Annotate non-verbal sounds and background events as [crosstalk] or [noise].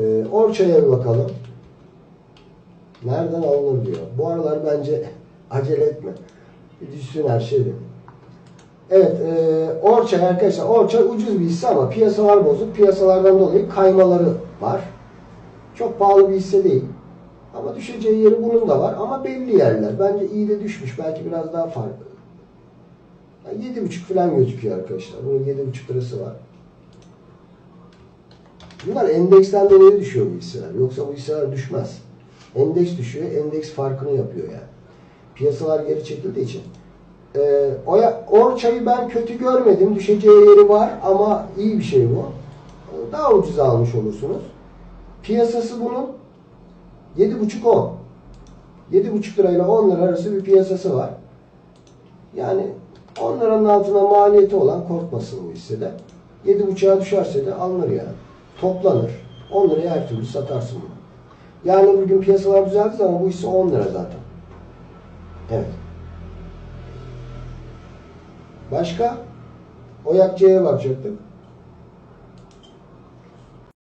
Ee, Orça'ya bir bakalım. Nereden alınır diyor. Bu aralar bence [laughs] acele etme. Düşsün her şey bir. Evet, e, Orça arkadaşlar. Orça ucuz bir hisse ama piyasalar bozuk. Piyasalardan dolayı kaymaları var. Çok pahalı bir hisse değil. Ama düşeceği yeri bunun da var. Ama belli yerler. Bence iyi de düşmüş. Belki biraz daha farklı. Yani 7,5 falan gözüküyor arkadaşlar. Bunun 7,5 lirası var. Bunlar endeksten dolayı düşüyor bu hisseler. Yoksa bu hisseler düşmez. Endeks düşüyor. Endeks farkını yapıyor yani. Piyasalar geri çekildiği için. Ee, Orçayı ben kötü görmedim. Düşeceği yeri var ama iyi bir şey bu. Daha ucuz almış olursunuz. Piyasası bunun 7,5-10. 7,5 lirayla 10 lira arası bir piyasası var. Yani 10 liranın altına maliyeti olan korkmasın bu hissede. 7,5'a düşerse de alınır yani. Toplanır. 10 liraya her türlü satarsın bunu. Yani bugün piyasalar düzeldi ama bu hisse 10 lira zaten. Evet. Başka? Oyakçı'ya bakacaktık.